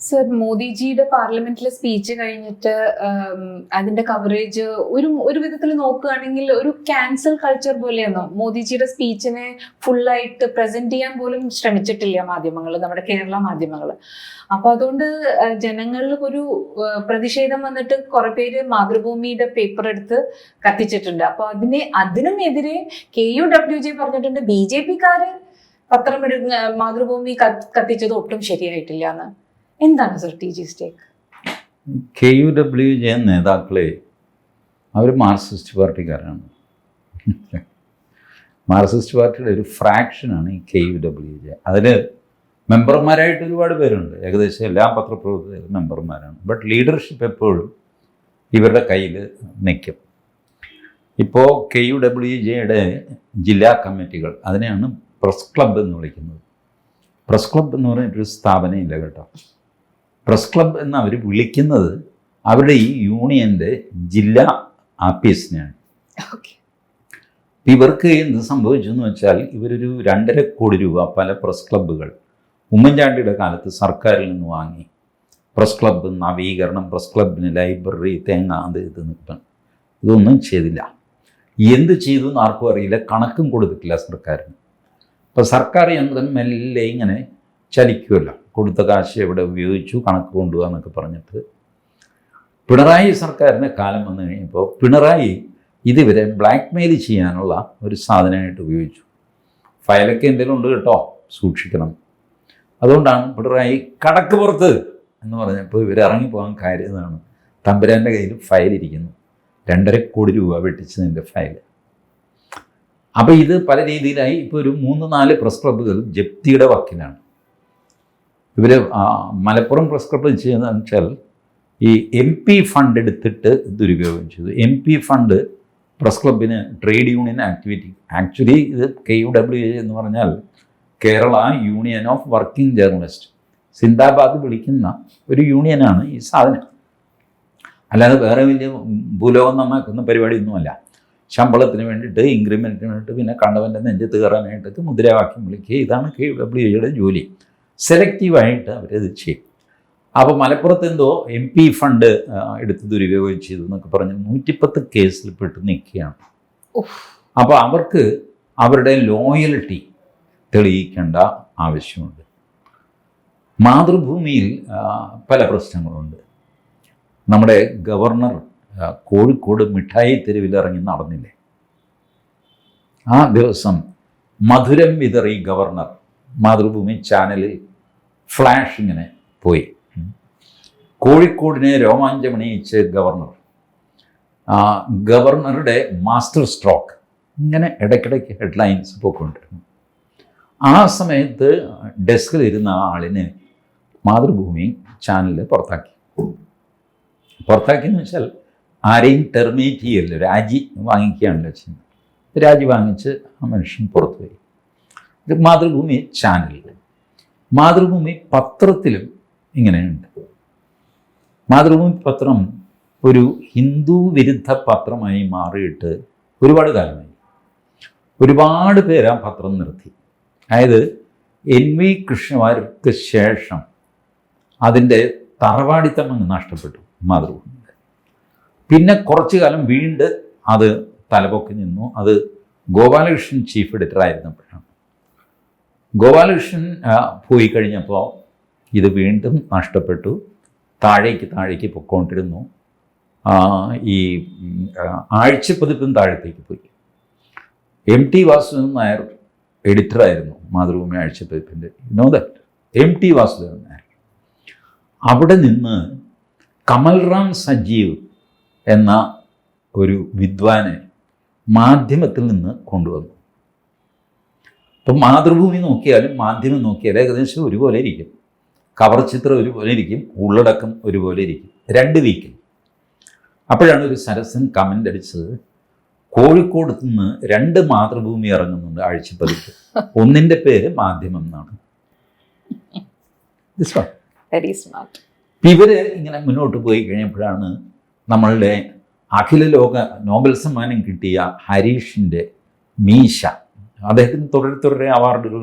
Sir മോദിജിയുടെ പാർലമെന്റിലെ speech കഴിഞ്ഞിട്ട് അതിന്റെ കവറേജ് ഒരു ഒരു വിധത്തിൽ നോക്കുകയാണെങ്കിൽ ഒരു ക്യാൻസൽ കൾച്ചർ പോലെയാണോ മോദിജിയുടെ സ്പീച്ചിനെ ഫുള്ളായിട്ട് പ്രസന്റ് ചെയ്യാൻ പോലും ശ്രമിച്ചിട്ടില്ല മാധ്യമങ്ങൾ നമ്മുടെ കേരള മാധ്യമങ്ങൾ. അപ്പൊ അതുകൊണ്ട് ജനങ്ങളിൽ ഒരു പ്രതിഷേധം വന്നിട്ട് കുറെ പേര് മാതൃഭൂമിയുടെ പേപ്പർ എടുത്ത് കത്തിച്ചിട്ടുണ്ട്. അപ്പൊ അതിനെ അതിനും എതിരെ കെ യു ഡബ്ല്യു ജെ പറഞ്ഞിട്ടുണ്ട് ബി ജെ പിക്കാര് പത്രം മാതൃഭൂമി കത്തിച്ചത് ഒട്ടും ശരിയായിട്ടില്ല എന്ന് എന്താണ് sir T G stake? K U W J നേതാക്കളെ അവർ മാർക്സിസ്റ്റ് പാർട്ടിക്കാരാണ്. മാർക്സിസ്റ്റ് പാർട്ടിയുടെ ഒരു ഫ്രാക്ഷനാണ് ഈ കെ യു ഡബ്ല്യു ജെ. അതിൽ മെമ്പർമാരായിട്ട് ഒരുപാട് പേരുണ്ട്. ഏകദേശം എല്ലാ പത്രപ്രവർത്തകരും മെമ്പർമാരാണ്. ബട്ട് ലീഡർഷിപ്പ് എപ്പോഴും ഇവരുടെ കയ്യിൽ നിൽക്കും ഇപ്പോൾ കെ യു ഡബ്ല്യു ജെയുടെ ജില്ലാ കമ്മിറ്റികൾ അതിനെയാണ് പ്രസ് ക്ലബ്ബ് എന്ന് വിളിക്കുന്നത്. പ്രസ് ക്ലബ്ബ് എന്ന് പറഞ്ഞിട്ടൊരു സ്ഥാപനമില്ല കേട്ടോ. പ്രസ് ക്ലബ് എന്ന് അവർ വിളിക്കുന്നത് അവരുടെ ഈ യൂണിയന്റെ ജില്ലാ ആപ്പീസിനെയാണ് ഇവർക്ക് എന്ത് സംഭവിച്ചു എന്ന് വെച്ചാൽ ഇവരൊരു രണ്ടര കോടി രൂപ പല പ്രസ് ക്ലബ്ബുകൾ ഉമ്മൻചാണ്ടിയുടെ കാലത്ത് സർക്കാരിൽ നിന്ന് വാങ്ങി. പ്രസ് ക്ലബ്ബ് നവീകരണം പ്രസ് ക്ലബിന് ലൈബ്രറി തേങ്ങ അത് ഇത് നിൽക്കണം ഇതൊന്നും ചെയ്തില്ല. എന്ത് ചെയ്തു എന്ന് ആർക്കും അറിയില്ല. കണക്കും കൊടുത്തിട്ടില്ല സർക്കാരിന്. അപ്പോൾ സർക്കാർ യന്ത്രം മെല്ലെ ഇങ്ങനെ ചലിക്കുമല്ലോ കൊടുത്ത കാശ് എവിടെ ഉപയോഗിച്ചു കണക്ക് കൊണ്ടുപോകുക എന്നൊക്കെ പറഞ്ഞിട്ട് പിണറായി സർക്കാരിന്റെ കാലം വന്നു കഴിഞ്ഞപ്പോൾ പിണറായി ഇതുവരെ ബ്ലാക്ക് മെയിൽ ചെയ്യാനുള്ള ഒരു സാധനമായിട്ട് ഉപയോഗിച്ചു. ഫയലൊക്കെ എന്തെങ്കിലും ഉണ്ട് കേട്ടോ സൂക്ഷിക്കണം. അതുകൊണ്ടാണ് പിണറായി കടക്ക് പുറത്ത് എന്ന് പറഞ്ഞപ്പോൾ ഇവർ ഇറങ്ങിപ്പോകാൻ കാര്യതാണ് തമ്പുരാന്റെ കയ്യിൽ ഫയൽ ഇരിക്കുന്നു. രണ്ടര കോടി രൂപ വെട്ടിച്ചതിന്റെ ഫയൽ. അപ്പോൾ ഇത് പല രീതിയിലായി ഇപ്പോൾ ഒരു മൂന്ന് നാല് പ്രസ് ക്ലബ്ബുകൾ ജപ്തിയുടെ വക്കിലാണ്. ഇവർ മലപ്പുറം പ്രസ് ക്ലബ്ബ് ചെയ്യുന്നതെന്ന് വെച്ചാൽ ഈ എം പി ഫണ്ട് എടുത്തിട്ട് ദുരുപയോഗം ചെയ്തു. എം പി ഫണ്ട് പ്രസ് ക്ലബിന് ട്രേഡ് യൂണിയൻ ആക്ടിവിറ്റി ആക്ച്വലി ഇത് കെ യു ഡബ്ല്യു എന്ന് പറഞ്ഞാൽ Kerala union of working journalist. സിന്ദാബാദ് വിളിക്കുന്ന ഒരു യൂണിയനാണ് ഈ സാധനം. അല്ലാതെ വേറെ വലിയ ഭൂലോകം നന്നാക്കുന്ന പരിപാടിയൊന്നുമല്ല. ശമ്പളത്തിന് വേണ്ടിയിട്ട് ഇൻക്രിമെന്റിന് വേണ്ടിയിട്ട് പിന്നെ കണ്ടവന്റെ നെഞ്ചത്ത് കയറാനായിട്ടൊക്കെ മുദ്രാവാക്യം വിളിക്കുക. ഇതാണ് കെ ഡബ്ല്യു എയുടെ ജോലി. സെലക്റ്റീവായിട്ട് അവരത് ചെയ്യും അപ്പോൾ മലപ്പുറത്ത് എന്തോ എം പി ഫണ്ട് എടുത്ത് ദുരുപയോഗം ചെയ്തു എന്നൊക്കെ പറഞ്ഞ് നൂറ്റിപ്പത്ത് കേസിൽ പെട്ട് നിൽക്കുകയാണ്. അപ്പോൾ അവർക്ക് അവരുടെ ലോയൽറ്റി തെളിയിക്കേണ്ട ആവശ്യമുണ്ട്. മാതൃഭൂമിയിൽ പല പ്രശ്നങ്ങളുണ്ട്. നമ്മുടെ ഗവർണർ കോഴിക്കോട് മിഠായി തെരുവിൽ ഇറങ്ങി നടന്നില്ലേ? ആ ദിവസം മധുരം വിതറി ഗവർണർ മാതൃഭൂമി ചാനലിൽ ഫ്ലാഷ് ഇങ്ങനെ പോയി. കോഴിക്കോടിനെ രോമാഞ്ചമണിയിച്ച് ഗവർണർ. ഗവർണറുടെ മാസ്റ്റർ സ്ട്രോക്ക് ഇങ്ങനെ ഇടയ്ക്കിടയ്ക്ക് ഹെഡ്ലൈൻസ് പോയിക്കൊണ്ടിരുന്നു ആ സമയത്ത് ഡെസ്കിൽ ഇരുന്ന ആളിനെ മാതൃഭൂമി ചാനലിൽ പുറത്താക്കി. പുറത്താക്കി എന്ന് വെച്ചാൽ ആരെയും ടെർമിനേറ്റ് ചെയ്യല്ലോ രാജി വാങ്ങിക്കുകയാണല്ലോ ചെയ്യുന്നത്. രാജി വാങ്ങിച്ച് ആ മനുഷ്യൻ പുറത്തുപോയി. ഇത് മാതൃഭൂമി ചാനലിൽ മാതൃഭൂമി പത്രത്തിലും ഇങ്ങനെയുണ്ട്. മാതൃഭൂമി പത്രം ഒരു ഹിന്ദു വിരുദ്ധ പത്രമായി മാറിയിട്ട് ഒരുപാട് കാലമായി. ഒരുപാട് പേര് ആ പത്രം നിർത്തി. അതായത് എൻ വി കൃഷ്ണവാര്യർക്ക് ശേഷം അതിന്റെ തറവാടിത്തം അങ്ങ് നഷ്ടപ്പെട്ടു മാതൃഭൂമിയുടെ. പിന്നെ കുറച്ചു കാലം വീണ്ടും അത് തലപൊക്കി നിന്നു. അത് ഗോപാലകൃഷ്ണൻ ചീഫ് എഡിറ്റർ ആയിരുന്നപ്പോഴാണ് ഗോപാലകൃഷ്ണൻ പോയി കഴിഞ്ഞപ്പോൾ ഇത് വീണ്ടും നഷ്ടപ്പെട്ടു. താഴേക്ക് താഴേക്ക് പൊക്കോണ്ടിരുന്നു. ഈ ആഴ്ചപ്പതിപ്പും താഴത്തേക്ക് പോയി. എം ടി വാസുദേവൻ നായർ എഡിറ്ററായിരുന്നു Mathrubhumi ആഴ്ചപ്പതിപ്പിന്റെ no that M T Vasudevan Nair. അവിടെ നിന്ന് കമൽറാം സജീവ് എന്ന ഒരു വിദ്വാനെ മാധ്യമത്തിൽ നിന്ന് കൊണ്ടുവന്നു. ഇപ്പം മാതൃഭൂമി നോക്കിയാലും മാധ്യമം നോക്കിയാലും ഏകദേശം ഒരുപോലെ ഇരിക്കും. കവർ ചിത്രം ഒരുപോലെ ഇരിക്കും ഉള്ളടക്കം ഒരുപോലെ ഇരിക്കും. രണ്ട് വീക്കിൽ. അപ്പോഴാണ് ഒരു സരസൻ കമന്റ് അടിച്ചത് കോഴിക്കോട് നിന്ന് രണ്ട് മാതൃഭൂമി ഇറങ്ങുന്നുണ്ട് ആഴ്ചപ്പതിപ്പ്. ഒന്നിന്റെ പേര് മാധ്യമം എന്നാണ്. ഇവർ ഇങ്ങനെ മുന്നോട്ട് പോയി കഴിഞ്ഞപ്പോഴാണ് നമ്മളുടെ അഖില ലോക നോബൽ സമ്മാനം കിട്ടിയ ഹരീഷിന്റെ മീശ. അദ്ദേഹത്തിന് തുടരെ തുടരെ അവാർഡുകൾ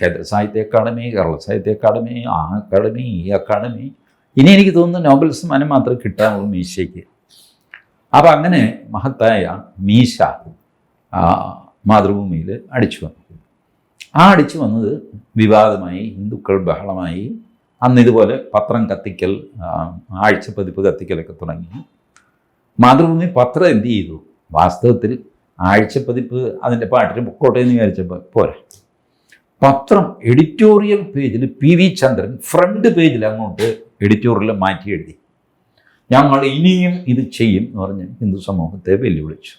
കേന്ദ്ര സാഹിത്യ അക്കാദമി കേരള സാഹിത്യ അക്കാദമി ആ അക്കാദമി ഈ അക്കാദമി. ഇനി എനിക്ക് തോന്നുന്നു നോബൽ സമ്മാനം മാത്രമേ കിട്ടാനുള്ളൂ മീശയ്ക്ക്. അപ്പം അങ്ങനെ മഹത്തായ മീശ മാതൃഭൂമിയിൽ അടിച്ചു വന്നു. ആ അടിച്ചു വന്നത് വിവാദമായി ഹിന്ദുക്കൾ ബഹളമായി. അന്ന് ഇതുപോലെ പത്രം കത്തിക്കൽ ആഴ്ച പതിപ്പ് കത്തിക്കലൊക്കെ തുടങ്ങി. മാതൃഭൂമി പത്രം എന്ത് ചെയ്തു? വാസ്തവത്തിൽ ആഴ്ചപ്പതിപ്പ് അതിന്റെ പാട്ടിന് പൊക്കോട്ടെ എന്ന് വിചാരിച്ചപ്പോൾ പോരാ. പത്രം എഡിറ്റോറിയൽ പേജിൽ പി വി ചന്ദ്രൻ ഫ്രണ്ട് പേജിൽ അങ്ങോട്ട് എഡിറ്റോറിയൽ മാറ്റി എഴുതി. ഞങ്ങൾ ഇനിയും ഇത് ചെയ്യും എന്ന് പറഞ്ഞ് ഹിന്ദു സമൂഹത്തെ വെല്ലുവിളിച്ചു.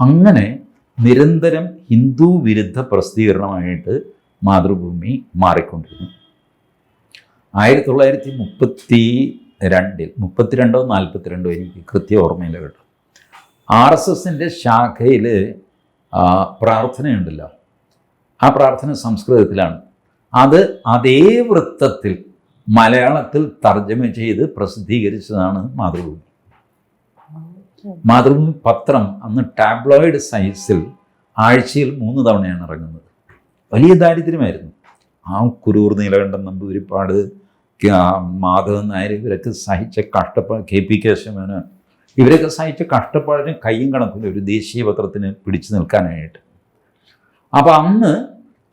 അങ്ങനെ നിരന്തരം ഹിന്ദു വിരുദ്ധ പ്രസിദ്ധീകരണമായിട്ട് മാതൃഭൂമി മാറിക്കൊണ്ടിരുന്നു. ആയിരത്തി തൊള്ളായിരത്തി മുപ്പത്തി രണ്ടിൽ മുപ്പത്തിരണ്ടോ നാൽപ്പത്തിരണ്ടോ എനിക്ക് കൃത്യ ഓർമ്മയില്ല കേട്ടോ. ആർ എസ് എസിന്റെ ശാഖയിൽ പ്രാർത്ഥനയുണ്ടല്ലോ. ആ പ്രാർത്ഥന സംസ്കൃതത്തിലാണ്. അത് അതേ വൃത്തത്തിൽ മലയാളത്തിൽ തർജമ ചെയ്ത് പ്രസിദ്ധീകരിച്ചതാണ് മാതൃഭൂമി. മാതൃഭൂമി പത്രം അന്ന് ടാബ്ലോയിഡ് സൈസിൽ ആഴ്ചയിൽ മൂന്ന് തവണയാണ് ഇറങ്ങുന്നത്. വലിയ ദാരിദ്ര്യമായിരുന്നു. ആ കുരൂർ നീലകണ്ഠൻ നമ്പൂതിരിപ്പാട് മാധവൻ നായർ ഇവരൊക്കെ സഹിച്ച കഷ്ടപ്പാട് കെ പി കേശവന് ഇവരൊക്കെ സഹിച്ച കഷ്ടപ്പാടിനും കയ്യും കണക്കില്ല ഒരു ദേശീയ പത്രത്തിന് പിടിച്ചു നിൽക്കാനായിട്ട്. അപ്പം അന്ന്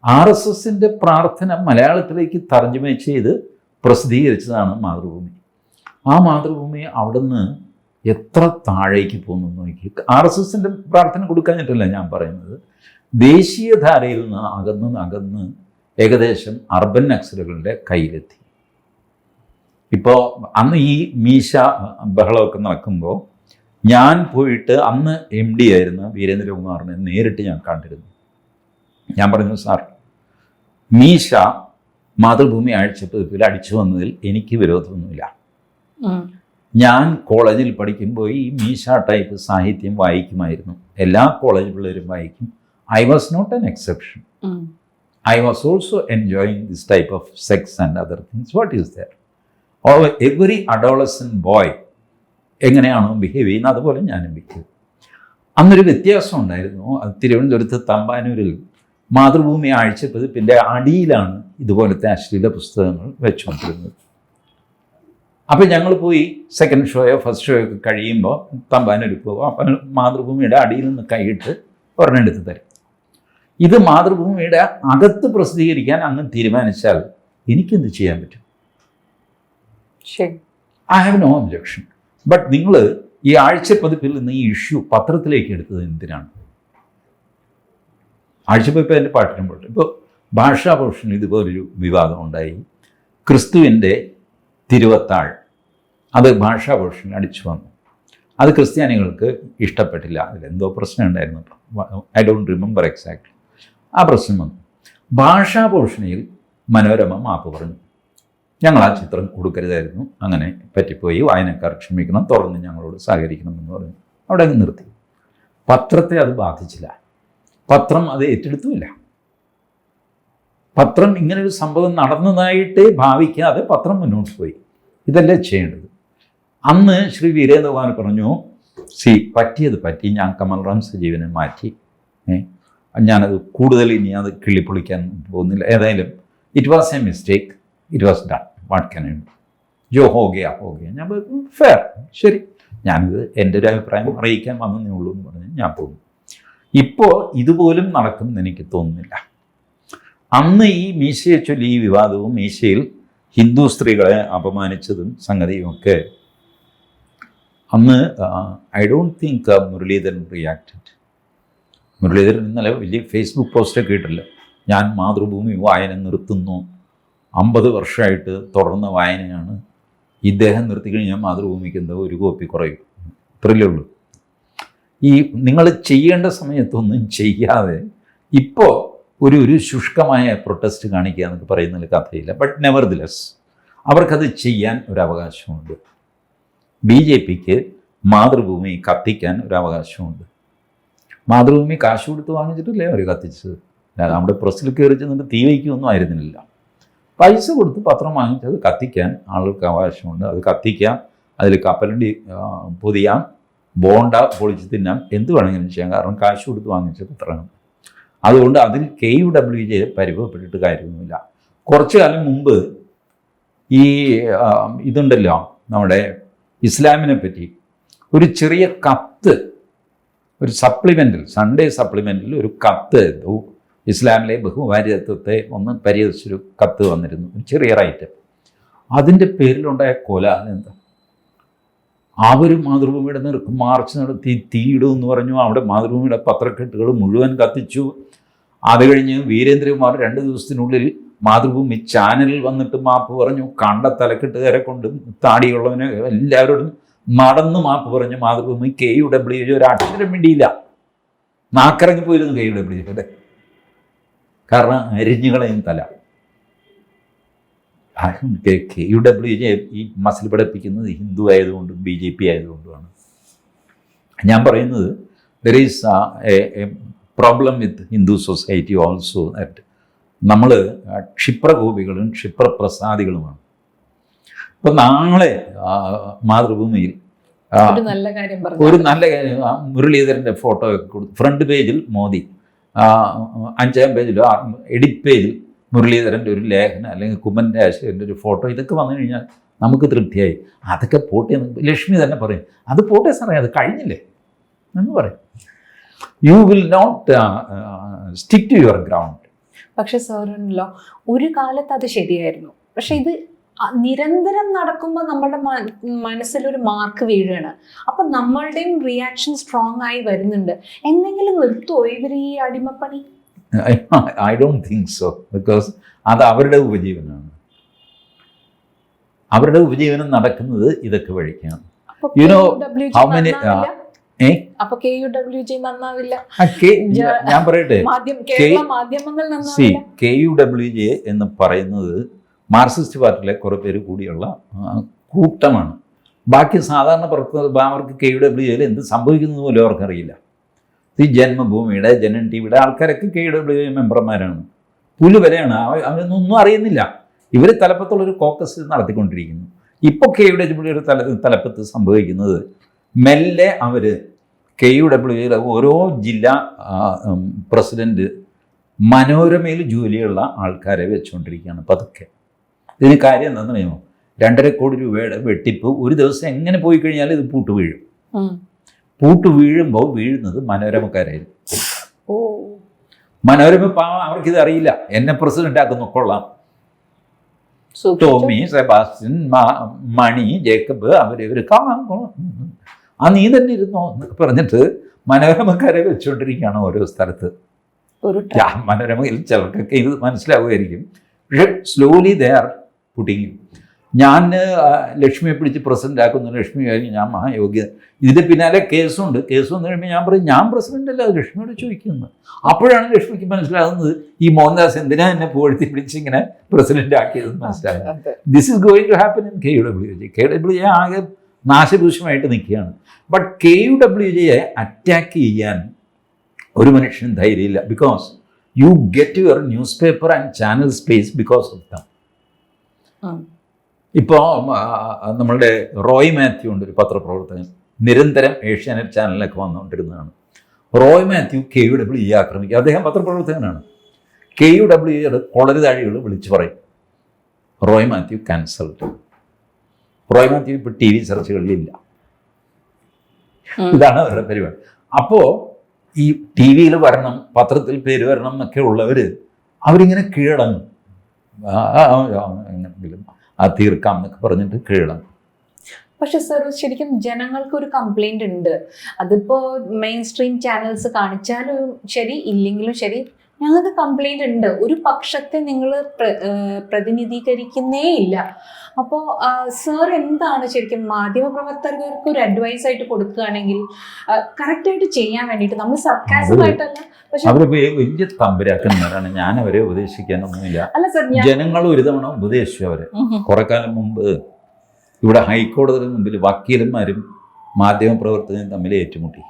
ആർ എസ് എസിന്റെ പ്രാർത്ഥന മലയാളത്തിലേക്ക് തർജമ ചെയ്ത് പ്രസിദ്ധീകരിച്ചതാണ് മാതൃഭൂമി. ആ മാതൃഭൂമി അവിടുന്ന് എത്ര താഴേക്ക് പോകുന്നു നോക്കി. ആർ എസ് എസിന്റെ പ്രാർത്ഥന കൊടുക്കാഞ്ഞിട്ടല്ല ഞാൻ പറയുന്നത്. ദേശീയധാരയിൽ നിന്ന് അകന്ന് അകന്ന് ഏകദേശം അർബൻ നക്സലുകളുടെ കയ്യിലെത്തി. ഇപ്പോൾ അന്ന് ഈ മീശ ബഹളമൊക്കെ നടക്കുമ്പോൾ ഞാൻ പോയിട്ട് അന്ന് എം ഡി ആയിരുന്ന വീരേന്ദ്രകുമാറിനെ നേരിട്ട് ഞാൻ കണ്ടിരുന്നു. ഞാൻ പറഞ്ഞു സാർ മീശ മാതൃഭൂമി ആഴ്ചപ്പതിപ്പിൽ അടിച്ചു വന്നതിൽ എനിക്ക് വിരോധമൊന്നുമില്ല. ഞാൻ കോളേജിൽ പഠിക്കുമ്പോൾ ഈ മീശ ടൈപ്പ് സാഹിത്യം വായിക്കുമായിരുന്നു. എല്ലാ കോളേജ് പിള്ളേരും വായിക്കും. I was not an exception I was also enjoying this type of sex and other things what is there oh every adolescent boy എങ്ങനെയാണോ ബിഹേവ് ചെയ്യുന്നത് അതുപോലെ ഞാനും ബിഹേവ് അന്നൊരു വ്യത്യാസം ഉണ്ടായിരുന്നു. അത് തിരുവനന്തപുരത്ത് തമ്പാനൂരിൽ മാതൃഭൂമി ആഴ്ചപ്പതിപ്പിന്റെ അടിയിലാണ് ഇതുപോലത്തെ അശ്ലീല പുസ്തകങ്ങൾ വെച്ചുകൊണ്ടിരുന്നത്. അപ്പോൾ ഞങ്ങൾ പോയി സെക്കൻഡ് ഷോയോ ഫസ്റ്റ് ഷോയോ ഒക്കെ കഴിയുമ്പോൾ തമ്പാനൂർ പോകും അപ്പം മാതൃഭൂമിയുടെ അടിയിൽ നിന്ന് കൈയിട്ട് ഒരെണ്ണം എടുത്ത് തരും. ഇത് മാതൃഭൂമിയുടെ അകത്ത് പ്രസിദ്ധീകരിക്കാൻ അങ്ങ് തീരുമാനിച്ചാൽ എനിക്കെന്ത് ചെയ്യാൻ പറ്റും? I have no objection but നിങ്ങൾ ഈ ആഴ്ച ആഴ്ചപ്പതിപ്പിൽ നിന്ന് ഈ ഇഷ്യൂ പത്രത്തിലേക്ക് എടുത്തത് എന്തിനാണ്? ആഴ്ചപ്പതിപ്പ് അതിന്റെ പാട്ടിനും പോട്ടെ. ഇപ്പോൾ ഭാഷാ ഇതുപോലൊരു വിവാദം ഉണ്ടായി. ക്രിസ്തുവിന്റെ തിരുവത്താൾ. അത് ഭാഷാ അടിച്ചു വന്നു. അത് ക്രിസ്ത്യാനികൾക്ക് ഇഷ്ടപ്പെട്ടില്ല. അതിലെന്തോ പ്രശ്നം ഉണ്ടായിരുന്നു. ഐ ഡോണ്ട് റിമെമ്പർ എക്സാക്ട്ലി ആ പ്രശ്നം വന്നു. ഭാഷാഭൂഷണിയിൽ മനോരമ മാപ്പ് പറഞ്ഞു. ഞങ്ങൾ ആ ചിത്രം കൊടുക്കരുതായിരുന്നു. അങ്ങനെ പറ്റിപ്പോയി. വായനക്കാർ ക്ഷമിക്കണം. തുറന്ന് ഞങ്ങളോട് സഹകരിക്കണം എന്ന് പറഞ്ഞു. അവിടെ അങ്ങ് നിർത്തി. പത്രത്തെ അത് ബാധിച്ചില്ല. പത്രം അത് ഏറ്റെടുത്തുമില്ല. പത്രം ഇങ്ങനൊരു സംഭവം നടന്നതായിട്ട് ഭാവിക്കാതെ പത്രം മുന്നോട്ട് പോയി. ഇതല്ലേ ചെയ്യേണ്ടത്. അന്ന് ശ്രീ വീരേന്ദ്രകുമാർ പറഞ്ഞു സി പറ്റിയത് പറ്റി. ഞാൻ കമൽറാം സജീവനെ മാറ്റി. ഞാനത് കൂടുതൽ ഇനി അത് കിള്ളിപ്പൊളിക്കാൻ പോകുന്നില്ല. ഏതായാലും it was a mistake it was done what can I ജോ ഹോ ഗയാ ഹോ ഗയാ ഞാൻ ഫെയർ ശരി. ഞാനിത് എന്റെ ഒരു അഭിപ്രായം അറിയിക്കാൻ വന്നേ ഉള്ളൂ എന്ന് പറഞ്ഞ് ഞാൻ പോകും ഇപ്പോൾ ഇതുപോലും നടക്കുമെന്ന് എനിക്ക് തോന്നുന്നില്ല. അന്ന് ഈ മീശയെ ചൊല്ലി ഈ വിവാദവും മീശയിൽ ഹിന്ദു സ്ത്രീകളെ അപമാനിച്ചതും സംഗതിയും ഒക്കെ അന്ന് I don't think Muraleedharan reacted Muraleedharan ഇന്നലെ വലിയ ഫേസ്ബുക്ക് പോസ്റ്റൊക്കെ ഇട്ടല്ലോ. ഞാൻ മാതൃഭൂമി വായന നിർത്തുന്നു. അമ്പത് വർഷമായിട്ട് തുടർന്ന വായനയാണ് ഇദ്ദേഹം നിർത്തിക്കഴിഞ്ഞാൽ മാതൃഭൂമിക്ക് എന്തോ ഒരു കോപ്പി കുറയും. ഇത്രയല്ലേ ഉള്ളൂ. ഈ നിങ്ങൾ ചെയ്യേണ്ട സമയത്തൊന്നും ചെയ്യാതെ ഇപ്പോൾ ഒരു ഒരു ശുഷ്കമായ പ്രൊട്ടസ്റ്റ് കാണിക്കുക എന്നൊക്കെ പറയുന്നതിൽ കഥയില്ല ബട്ട് നെവർ ദിലസ് അവർക്കത് ചെയ്യാൻ ഒരു ബി ജെ പിക്ക് മാതൃഭൂമി കത്തിക്കാൻ ഒരു മാതൃഭൂമി കാശ് കൊടുത്ത് വാങ്ങിച്ചിട്ടില്ലേ അവർ കത്തിച്ചത്? നമ്മുടെ പ്രസ്സിൽ കയറി ചെന്നിട്ട് തീ വയ്ക്കുമൊന്നും ആയിരുന്നില്ല പൈസ കൊടുത്ത് പത്രം വാങ്ങിച്ചത് കത്തിക്കാൻ ആളുകൾക്ക് അവകാശമുണ്ട് അത് കത്തിക്കാം. അതിൽ കപ്പലണ്ടി പൊതിയാം. ബോണ്ട പൊളിച്ച് തിന്നാം. എന്ത് വേണമെങ്കിലും ചെയ്യാം. കാരണം കാശ് കൊടുത്ത് വാങ്ങിച്ച പത്രമാണ് അതുകൊണ്ട് അതിൽ കെ യു ഡബ്ല്യു ജെ പരിഭവപ്പെട്ടിട്ട് കാര്യമൊന്നുമില്ല. കുറച്ചു കാലം മുമ്പ് ഈ ഇതുണ്ടല്ലോ നമ്മുടെ ഇസ്ലാമിനെ പറ്റി. ഒരു ചെറിയ കത്ത് ഒരു സപ്ലിമെന്റിൽ സൺഡേ സപ്ലിമെന്റിൽ ഒരു കത്ത് ഇസ്ലാമിലെ ബഹുഭാര്യത്വത്തെ ഒന്ന് പരിഹരിച്ചൊരു കത്ത് വന്നിരുന്നു. ഒരു ചെറിയ റൈറ്റ് അതിന്റെ പേരിലുണ്ടായ കൊല എന്താ? അവർ മാതൃഭൂമിയുടെ നിർക്ക് മാർച്ച് നടത്തി തീയിടും എന്ന് പറഞ്ഞു. അവിടെ മാതൃഭൂമിയുടെ പത്രക്കെട്ടുകൾ മുഴുവൻ കത്തിച്ചു. അത് കഴിഞ്ഞ് വീരേന്ദ്രകുമാർ രണ്ട് ദിവസത്തിനുള്ളിൽ മാതൃഭൂമി ചാനലിൽ വന്നിട്ട് മാപ്പ് പറഞ്ഞു. കണ്ട തലക്കെട്ടുകാരെ കൊണ്ടും താടിയുള്ളവനെ എല്ലാവരോടും നടന്ന് മാപ്പ് പറഞ്ഞു. മാതൃഭൂമി കെ യു ഡബ്ല്യു ഒരു അക്ഷരം വേണ്ടിയില്ല നാക്കിറങ്ങി പോയിരുന്നു കെ യു ഡബ്ല്യുയുടെ കാരണം അരിഞ്ഞുകളയും തല. കെ യു ഡബ്ല്യു ജെ ഈ മസിൽ പഠിപ്പിക്കുന്നത് ഹിന്ദു ആയതുകൊണ്ടും ബി ജെ പി ആയതുകൊണ്ടുമാണ്. ഞാൻ പറയുന്നത് there is a problem with Hindu society also that നമ്മൾ ക്ഷിപ്രകോപികളും ക്ഷിപ്രപ്രസാദികളുമാണ്. ഇപ്പം നാളെ മാതൃഭൂമിയിൽ ഒരു നല്ല കാര്യം മുരളീധരന്റെ ഫോട്ടോ ഒക്കെ കൊടുത്തു ഫ്രണ്ട് പേജിൽ മോദി. അഞ്ചാം പേജിലോ എഡിറ്റ് പേജിൽ മുരളീധരന്റെ ഒരു ലേഖനം അല്ലെങ്കിൽ കുമ്മൻ രാജശേഖരന്റെ ഒരു ഫോട്ടോ ഇതൊക്കെ വന്നു കഴിഞ്ഞാൽ നമുക്ക് തൃപ്തിയായി. അതൊക്കെ പോട്ടെ ലക്ഷ്മി തന്നെ പറയും. അത് പോട്ടെ സാറേ അത് കഴിഞ്ഞില്ലേ? എന്ന് പറയും. You will not stick to your ground പക്ഷെ സാറുണ്ടല്ലോ ഒരു കാലത്ത് അത് ശരിയായിരുന്നു. പക്ഷെ ഇത് നിരന്തരം നടക്കുമ്പോൾ നമ്മുടെ മനസ്സിലൊരു മാർക്ക് വീഴുകയാണ്. അപ്പം നമ്മളുടെയും റിയാക്ഷൻ സ്ട്രോങ് ആയി വരുന്നുണ്ട്. എന്തെങ്കിലും നിർത്തുമോ ഇവർ ഈ അടിമപ്പണി? I don't think so because അത് അവരുടെ ഉപജീവനമാണ് അവരുടെ ഉപജീവനം നടക്കുന്നത് ഇതൊക്കെ വഴിക്കാണ്. യുനോ ഹൗ ഞാൻ പറയട്ടെ. C K U W J എന്ന് പറയുന്നത് മാർക്സിസ്റ്റ് പാർട്ടിയിലെ കുറേ പേര് കൂടിയുള്ള കൂട്ടമാണ്. ബാക്കി സാധാരണ പ്രവർത്തകർ അവർക്ക് കെ ഡബ്ല്യു എയിൽ എന്ത് സംഭവിക്കുന്നത് പോലും അവർക്കറിയില്ല. ഈ ജന്മഭൂമിയുടെ ജനൻ ടി വിയുടെ ആൾക്കാരൊക്കെ കെ ഡബ്ല്യു ജെ മെമ്പർമാരാണ്. പുൽ വരെയാണ്. അവരൊന്നും അറിയുന്നില്ല. ഇവർ തലപ്പത്തുള്ളൊരു കോക്കസ് നടത്തിക്കൊണ്ടിരിക്കുന്നു. ഇപ്പോൾ കെ യു ഡബ്ല്യുയുടെ തല തലപ്പത്ത് സംഭവിക്കുന്നത് മെല്ലെ അവർ കെ യു ഡബ്ല്യുയുടെ ഓരോ ജില്ലാ പ്രസിഡന്റ് മനോരമയിൽ ജോലിയുള്ള ആൾക്കാരെ വെച്ചുകൊണ്ടിരിക്കുകയാണ് പതുക്കെ. ഇതിന് കാര്യം എന്താണെന്ന് അറിയുമോ? രണ്ടര കോടി രൂപയുടെ വെട്ടിപ്പ് ഒരു ദിവസം എങ്ങനെ പോയി കഴിഞ്ഞാൽ ഇത് പൂട്ട് വീഴും. പൂട്ട് വീഴുമ്പോൾ വീഴുന്നത് മനോരമക്കാരായിരുന്നു ഓ. മനോരമ പാവം ഇത് അറിയില്ല. എന്നെ പ്രസിഡന്റ് ആക്കുന്നു കൊള്ളാം. ടോമി സെബാസ്റ്റ്യൻ മണി ജേക്കബ് അവരിവർ കാണാം. ആ നീ തന്നെ ഇരുന്നോ എന്നൊക്കെ പറഞ്ഞിട്ട് മനോരമക്കാരെ വെച്ചുകൊണ്ടിരിക്കുകയാണ് ഓരോ സ്ഥലത്ത്. ഒരു മനോരമയിൽ ചിലർക്കൊക്കെ ഇത് മനസ്സിലാവുമായിരിക്കും. പക്ഷെ സ്ലോലി ദേ ആർ പുട്ടിങ് ഞാൻ ലക്ഷ്മിയെ പിടിച്ച് പ്രസിഡന്റ് ആക്കുന്നു. ലക്ഷ്മി കഴിഞ്ഞ് ഞാൻ മഹായോഗ്യ ഇതിന്റെ പിന്നാലെ കേസുണ്ട്. കേസ് വന്നു കഴിയുമ്പോൾ ഞാൻ പറയും ഞാൻ പ്രസിഡന്റ് അല്ല ലക്ഷ്മിയോട് ചോദിക്കുന്നത് അപ്പോഴാണ് ലക്ഷ്മിക്ക് മനസ്സിലാകുന്നത് ഈ മോഹൻദാസ് എന്തിനാ എന്നെ പുകഴ്ത്തി പിടിച്ച് ഇങ്ങനെ പ്രസിഡന്റ് ആക്കിയതെന്ന് മനസ്സിലാകുന്നത്? This is going to happen in K U W J K W J ആകെ നാശഭൂഷമായിട്ട് നിൽക്കുകയാണ്. ബട്ട് കെ യു ഡബ്ല്യു ജെയെ അറ്റാക്ക് ചെയ്യാൻ ഒരു മനുഷ്യനും ധൈര്യമില്ല. Because you get your newspaper and channel space because of them. ഇപ്പോൾ നമ്മളുടെ റോയ് മാത്യു ഉണ്ട് ഒരു പത്രപ്രവർത്തകൻ. നിരന്തരം ഏഷ്യാനെറ്റ് ചാനലിലൊക്കെ വന്നുകൊണ്ടിരുന്നതാണ്. Roy Mathew K U W E ആക്രമിക്കുക. അദ്ദേഹം പത്രപ്രവർത്തകനാണ്. കെ യു ഡബ്ല്യു ഇയുടെ കൊളരുതാഴികൾ വിളിച്ചു പറയും. റോയ് മാത്യു ക്യാൻസൽഡ് റോയ് മാത്യു ഇപ്പോൾ ടി വി ചർച്ചകളിലില്ല. ഇതാണ് അവരുടെ പരിപാടി. അപ്പോൾ ഈ ടി വിയിൽ വരണം പത്രത്തിൽ പേര് വരണം എന്നൊക്കെ ഉള്ളവർ അവരിങ്ങനെ കീഴടങ്ങും. എങ്ങനെങ്കിലും ആ തീർക്കാം എന്നൊക്കെ പറഞ്ഞിട്ട് കീഴടങ്ങും. പക്ഷെ സർ ശരിക്കും ജനങ്ങൾക്ക് ഒരു കംപ്ലൈന്റ് ഉണ്ട്. അതിപ്പോ മെയിൻ സ്ട്രീം ചാനൽസ് കാണിച്ചാലും ശരി ഇല്ലെങ്കിലും ശരി ഞങ്ങൾക്ക് കംപ്ലൈന്റ് ഉണ്ട്. ഒരു പക്ഷത്തെ നിങ്ങൾ പ്രതിനിധീകരിക്കുന്നേ ഇല്ല അപ്പോൾ സർ എന്താണ് ശരിക്കും മാധ്യമപ്രവർത്തകർക്ക് ഒരു അഡ്വൈസ് ആയിട്ട് കൊടുക്കുകയാണെങ്കിൽ കറക്റ്റായിട്ട് ചെയ്യാൻ വേണ്ടിയിട്ട് നമ്മൾ സർക്കാരുമായിട്ടല്ല അവരെ വലിയ തമ്പരാക്കുന്നവരാണ് ഞാൻ അവരെ ഉപദേശിക്കാനൊന്നുമില്ല. അല്ല സർ ഞാൻ ജനങ്ങൾ ഒരു തവണ ഉപദേശിച്ചു അവരെ. കുറെ കാലം മുമ്പ് ഇവിടെ ഹൈക്കോടതിയുടെ മുമ്പിൽ വക്കീലന്മാരും മാധ്യമപ്രവർത്തകരും തമ്മിൽ ഏറ്റുമുട്ടി.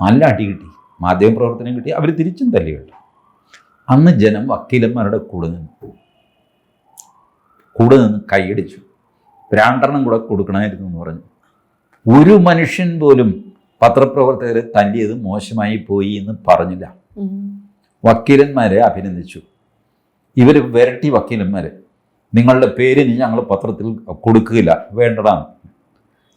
നല്ല അടി കിട്ടി. മാധ്യമപ്രവർത്തനം കിട്ടി. അവർ തിരിച്ചും തല്ലി കേട്ടു. അന്ന് ജനം വക്കീലന്മാരുടെ കൂടെ നിന്നു കൂടെ നിന്ന് കൈയടിച്ചു. രണ്ടെണ്ണം കൂടെ കൊടുക്കണമായിരുന്നു എന്ന് പറഞ്ഞു. ഒരു മനുഷ്യൻ പോലും പത്രപ്രവർത്തകരെ തല്ലിയത് മോശമായി പോയി എന്ന് പറഞ്ഞില്ല. വക്കീലന്മാരെ അഭിനന്ദിച്ചു. ഇവർ വിരട്ടി വക്കീലന്മാർ നിങ്ങളുടെ പേരിന് ഞങ്ങൾ പത്രത്തിൽ കൊടുക്കുകയില്ല. വേണ്ടടാന്ന്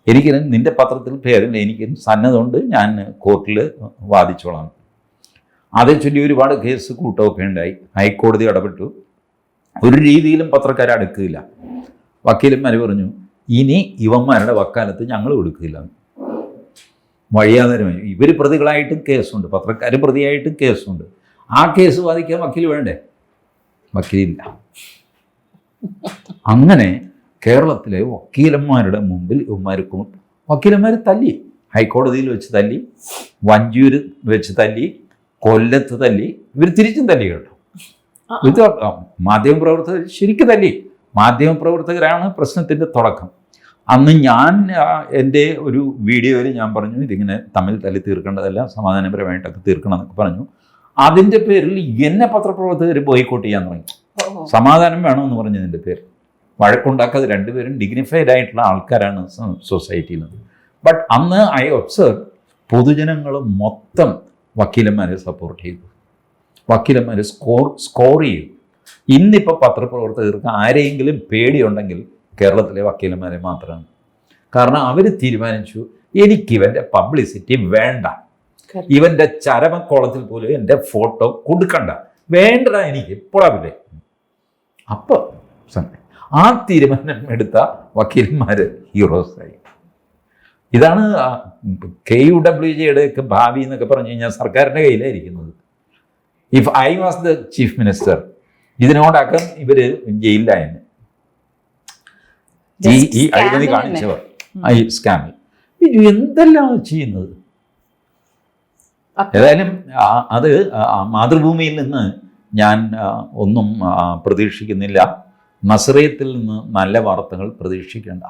എനിക്ക് നിന്റെ പത്രത്തിൽ പേരിൽ എനിക്ക് സന്നദ്ധമുണ്ട്. ഞാൻ കോർട്ടിൽ വാദിച്ചോളാം. അതേ ചൊല്ലി ഒരുപാട് കേസ് കൂട്ടമൊക്കെ ഉണ്ടായി. ഹൈക്കോടതി ഇടപെട്ടു. ഒരു രീതിയിലും പത്രക്കാരെ അടുക്കില്ല വക്കീലന്മാർ പറഞ്ഞു ഇനി ഇവന്മാരുടെ വക്കാലത്ത് ഞങ്ങൾ കൊടുക്കില്ല. വഴിയാതരമായി ഇവർ പ്രതികളായിട്ടും കേസുണ്ട്. പത്രക്കാർ പ്രതിയായിട്ടും കേസുണ്ട്. ആ കേസ് വാദിക്കാൻ വക്കീൽ വേണ്ടേ? വക്കീലില്ല. അങ്ങനെ കേരളത്തിലെ വക്കീലന്മാരുടെ മുമ്പിൽ ഇവന്മാർ വക്കീലന്മാർ തല്ലി. ഹൈക്കോടതിയിൽ വെച്ച് തല്ലി വഞ്ചൂര് വെച്ച് തല്ലി കൊല്ലത്ത് തല്ലി ഇവർ തിരിച്ചും തല്ലി കേട്ടോ. ഇത് മാധ്യമപ്രവർത്തകർ ശരിക്കും തല്ലി. മാധ്യമപ്രവർത്തകരാണ് പ്രശ്നത്തിന്റെ തുടക്കം. അന്ന് ഞാൻ എന്റെ ഒരു വീഡിയോയിൽ ഞാൻ പറഞ്ഞു ഇതിങ്ങനെ തമ്മിൽ തല്ലി തീർക്കേണ്ടതല്ല സമാധാനപരമായിട്ടൊക്കെ തീർക്കണം എന്നൊക്കെ പറഞ്ഞു. അതിന്റെ പേരിൽ എന്നെ പത്രപ്രവർത്തകർ ബോയ്ക്കോട്ട് ചെയ്യാൻ തുടങ്ങി. സമാധാനം വേണമെന്ന് പറഞ്ഞതിന്റെ പേര് വഴക്കുണ്ടാക്കാതെ രണ്ടുപേരും ഡിഗ്നിഫൈഡ് ആയിട്ടുള്ള ആൾക്കാരാണ് സൊസൈറ്റിയിൽ ബട്ട് അന്ന് ഐ ഒബ്സർവ് പൊതുജനങ്ങൾ മൊത്തം വക്കീലന്മാരെ സപ്പോർട്ട് ചെയ്തു. വക്കീലന്മാരെ സ്കോർ സ്കോർ ചെയ്തു. ഇന്നിപ്പോൾ പത്രപ്രവർത്തകർക്ക് ആരെയെങ്കിലും പേടിയുണ്ടെങ്കിൽ കേരളത്തിലെ വക്കീലന്മാരെ മാത്രമാണ്. കാരണം അവർ തീരുമാനിച്ചു എനിക്ക് ഇവന്റെ പബ്ലിസിറ്റി വേണ്ട ഇവന്റെ ചരമക്കോളത്തിൽ പോലും എന്റെ ഫോട്ടോ കൊടുക്കണ്ട. വേണ്ടടാ എനിക്ക് എപ്പോഴാവില്ലേ അപ്പോൾ ആ തീരുമാനം എടുത്ത വക്കീലന്മാർ ഹീറോസായി. ഇതാണ് കെ യു ഡബ്ല്യു ജിയുടെ ഒക്കെ ഭാവി എന്നൊക്കെ പറഞ്ഞു കഴിഞ്ഞാൽ സർക്കാരിന്റെ കയ്യിലായിരിക്കുന്നത്. If I was the chief minister ഇതിനോടകം ഇവർ ജയിലിലായെന്ന്. ഈ ഈ അഴിമതി കാണിച്ചവർ. ഈ സ്കാമിൽ എന്തെല്ലാം ചെയ്യുന്നത്? ഏതായാലും അത് മാതൃഭൂമിയിൽ നിന്ന് ഞാൻ ഒന്നും പ്രതീക്ഷിക്കുന്നില്ല. നസ്രയത്തിൽ നിന്ന് നല്ല വാർത്തകൾ പ്രതീക്ഷിക്കേണ്ട.